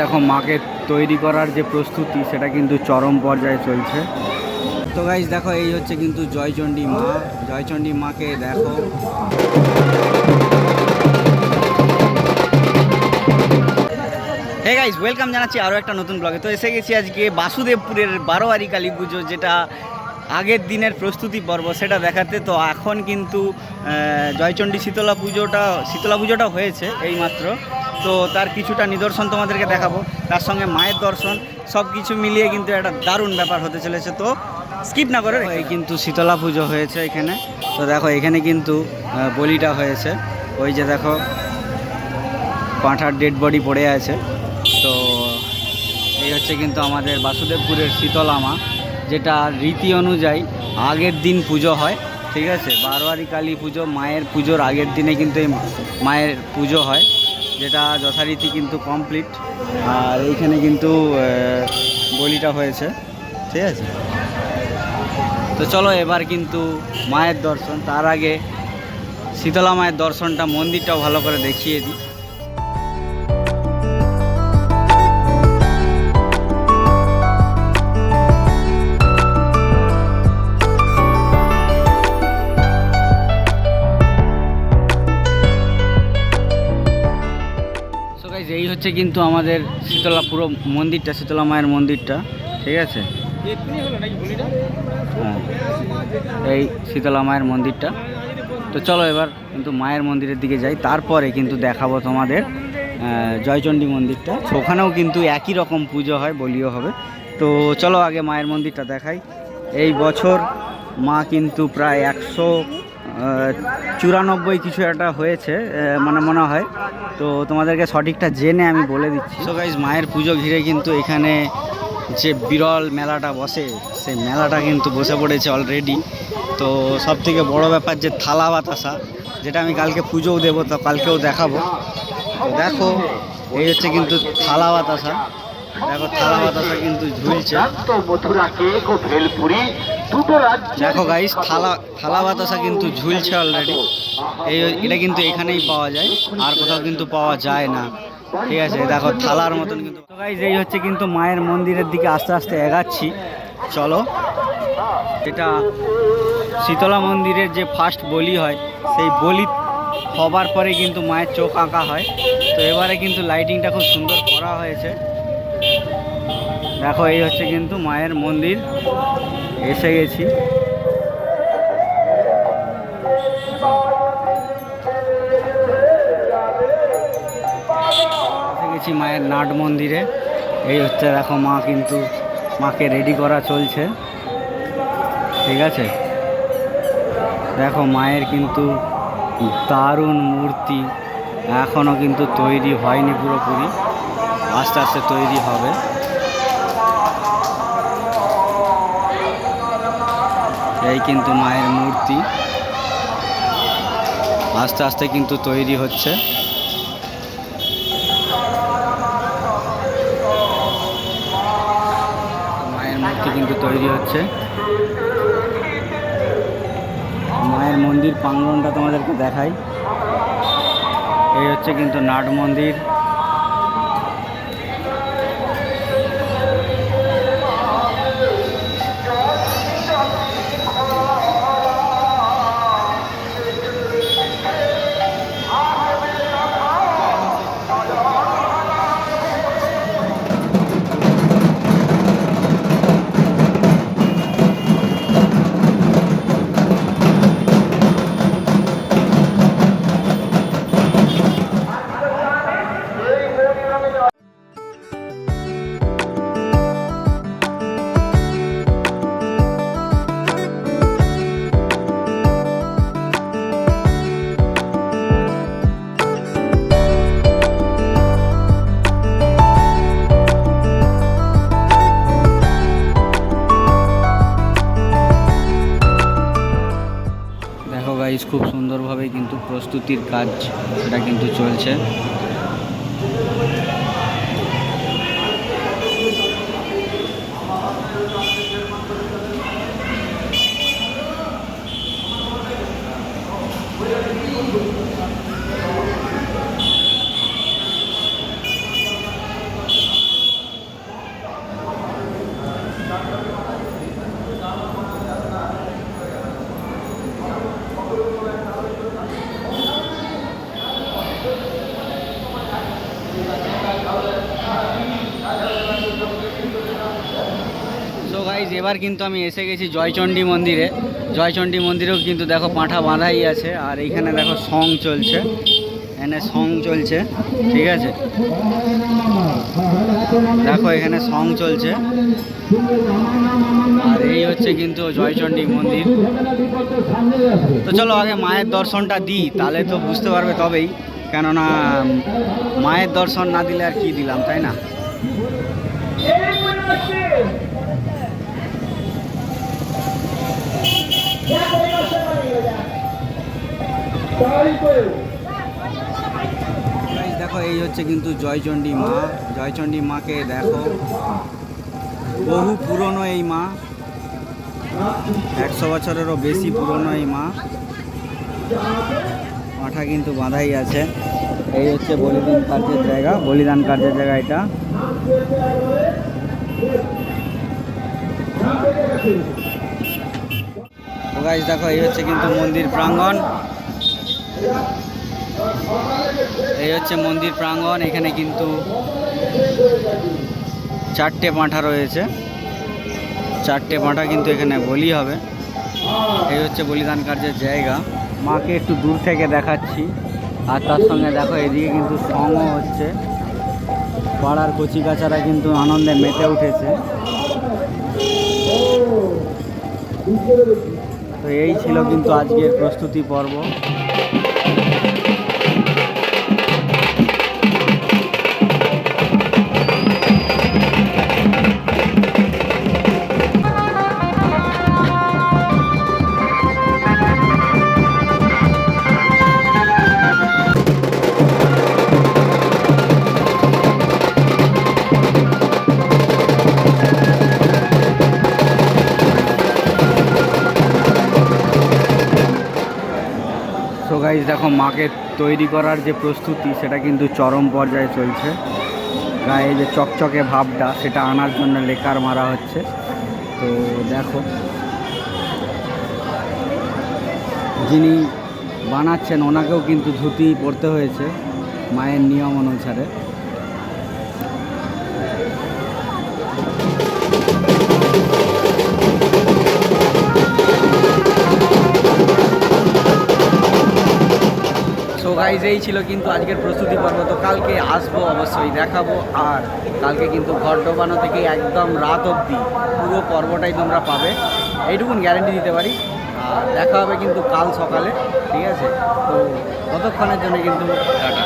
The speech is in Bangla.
দেখো, মাকে তৈরি করার যে প্রস্তুতি, সেটা কিন্তু চরম পর্যায়ে চলছে। তো গাইজ দেখো, এই হচ্ছে কিন্তু জয়চণ্ডী মা। জয়চণ্ডী মাকে দেখো। হে গাইজ ওয়েলকাম জানাচ্ছি আরও একটা নতুন ব্লগে তো এসে গেছি আজকে বাসুদেবপুরের বারোয়ারি কালী পুজো, যেটা আগের দিনের প্রস্তুতি পর্ব, সেটা দেখাতে। তো এখন কিন্তু জয়চণ্ডী শীতলা পুজোটা শীতলা পুজোটা হয়েছে এইমাত্র তো তার কিছুটা নিদর্শন তোমাদেরকে দেখাবো। তার সঙ্গে মায়ের দর্শন সব কিছু মিলিয়ে কিন্তু একটা দারুণ ব্যাপার হতে চলেছে। তো স্কিপ না করে এই কিন্তু শীতলা পুজো হয়েছে এখানে। তো দেখো, এখানে কিন্তু বলিটা হয়েছে। ওই যে দেখো, পাঁঠার ডেড বডি পড়ে আছে। তো এই হচ্ছে কিন্তু আমাদের বাসুদেবপুরের শীতলা মা, যেটা রীতি অনুযায়ী আগের দিন পুজো হয়, ঠিক আছে? বারোয়ারি কালী পুজো, মায়ের পুজোর আগের দিনে কিন্তু এই মায়ের পুজো হয়। যেটা যথারীতি কিন্তু কমপ্লিট আর এইখানে কিন্তু বলিটা হয়েছে। ঠিক আছে? তো চলো এবার কিন্তু মায়ের দর্শন। তার আগে শীতলা মায়ের দর্শনটা মন্দিরটাও ভালো করে দেখিয়ে দিই। হচ্ছে কিন্তু আমাদের শীতলা পুরো মন্দিরটা, শীতলা মায়ের মন্দিরটা, ঠিক আছে? হ্যাঁ এই শীতলা মায়ের মন্দিরটা। তো চলো এবার কিন্তু মায়ের মন্দিরের দিকে যাই। তারপরে কিন্তু দেখাবো তোমাদের জয়চণ্ডী মন্দিরটা। ওখানেও কিন্তু একই রকম পুজো হয়, বলিও হবে। তো চলো আগে মায়ের মন্দিরটা দেখাই। এই বছর মা কিন্তু প্রায় একশো চুরানব্বই কিছু একটা হয়েছে মানে মনে হয়। তো তোমাদেরকে সঠিকটা জেনে আমি বলে দিচ্ছি। সো গাইজ মায়ের পুজো ঘিরে কিন্তু এখানে যে বিরল মেলাটা বসে, সেই মেলাটা কিন্তু বসে পড়েছে অলরেডি তো সব থেকে বড় ব্যাপার যে থালা বাতাসা, যেটা আমি কালকে পুজোও দেবো, তো কালকেও দেখাবো। দেখো, এই হচ্ছে কিন্তু থালা বাতাসা। দেখো, থালা বাতাসা কিন্তু ঝুলছে। দেখো গাইস থালা থালা বাতাসা কিন্তু ঝুলছে অলরেডি এই এটা কিন্তু এখানেই পাওয়া যায়, আর কোথাও কিন্তু পাওয়া যায় না। ঠিক আছে, দেখো, থালার মতন কিন্তু গাইস এই হচ্ছে কিন্তু মায়ের মন্দিরের দিকে আস্তে আস্তে এগাচ্ছি। চলো। এটা শীতলা মন্দিরের যে ফার্স্ট বলি হয়, সেই বলি হবার পরে কিন্তু মায়ের চোখ আঁকা হয়। তো এবারে কিন্তু লাইটিংটা খুব সুন্দর করা হয়েছে। দেখো, এই হচ্ছে কিন্তু মায়ের মন্দির। এসে গেছি। এসে গেছি মায়ের নাট মন্দিরে। এই হচ্ছে দেখো, মা কিন্তু মাকে রেডি করা চলছে। ঠিক আছে? দেখো, মায়ের কিন্তু দারুণ মূর্তি এখনও কিন্তু তৈরি হয়নি পুরোপুরি। আস্তে আস্তে তৈরি হবে। এই কিন্তু মায়ের মূর্তি। আস্তে আস্তে কিন্তু তৈরি হচ্ছে। মায়ের মূর্তি কিন্তু তৈরি হচ্ছে। মায়ের মন্দির প্রাঙ্গণটা তোমাদেরকে দেখাই। এই হচ্ছে কিন্তু নাট মন্দির। গাইজ খুব সুন্দরভাবে কিন্তু প্রস্তুতির কাজ সেটা কিন্তু চলছে। এবার কিন্তু আমি এসে গেছি জয়চণ্ডী মন্দিরে। জয়চণ্ডী মন্দিরেও কিন্তু দেখো পাঁঠা বাঁধাই আছে, আর এইখানে দেখো সং চলছে। এখানে সং চলছে, ঠিক আছে? দেখো এখানে সং চলছে। আর এই হচ্ছে কিন্তু জয়চণ্ডী মন্দির। তো চলো আগে মায়ের দর্শনটা দিই, তাহলে তো বুঝতে পারবে তবেই। কেননা, মায়ের দর্শন না দিলে আর কি দিলাম, তাই না? দেখো, এই হচ্ছে কিন্তু জয়চণ্ডী মা। জয়চণ্ডী মাকে দেখো। বহু পুরনো এই মা। একশো বছরেরও বেশি পুরনো এই মা। মাঠা কিন্তু বাঁধাই আছে। এই হচ্ছে বলিদান কার্যের জায়গা। বলিদান কার্যের জায়গা এটা। গাইজ দেখো, এই হচ্ছে কিন্তু মন্দির প্রাঙ্গণ। এই হচ্ছে মন্দির প্রাঙ্গণ, এখানে কিন্তু চারটে পাঁঠা রয়েছে। চারটে পাঁঠা কিন্তু এখানে বলি হবে। এই হচ্ছে বলিদান কার্যের জায়গা। মাকে একটু দূর থেকে দেখাচ্ছি। আর তার সঙ্গে দেখো, এদিকে কিন্তু সঙ্গও হচ্ছে। পাড়ার কচিকাচারা কিন্তু আনন্দে মেতে উঠেছে। তো এই ছিল কিন্তু আজকের প্রস্তুতি পর্ব। দেখো মাকে তৈরি করার যে প্রস্তুতি, সেটা কিন্তু চরম পর্যায়ে চলছে। গায়ে যে চকচকে ভাবটা, সেটা আনার জন্য লেকার মারা হচ্ছে। তো দেখো, যিনি বানাচ্ছেন, ওনাকেও কিন্তু ধুতি পরতে হয়েছে, মায়ের নিয়ম অনুসারে। গাইজ এই ছিল কিন্তু আজকের প্রস্তুতি পর্ব। তো কালকে আসব অবশ্যই, দেখাবো আর কালকে কিন্তু ঘর ডোবানো থেকে একদম রাত অবধি পুরো পর্বটাই তোমরা পাবে। এইটুকুন গ্যারেন্টি দিতে পারি। আর দেখা হবে কিন্তু কাল সকালে, ঠিক আছে? তো ততক্ষণের জন্য কিন্তু টাটা।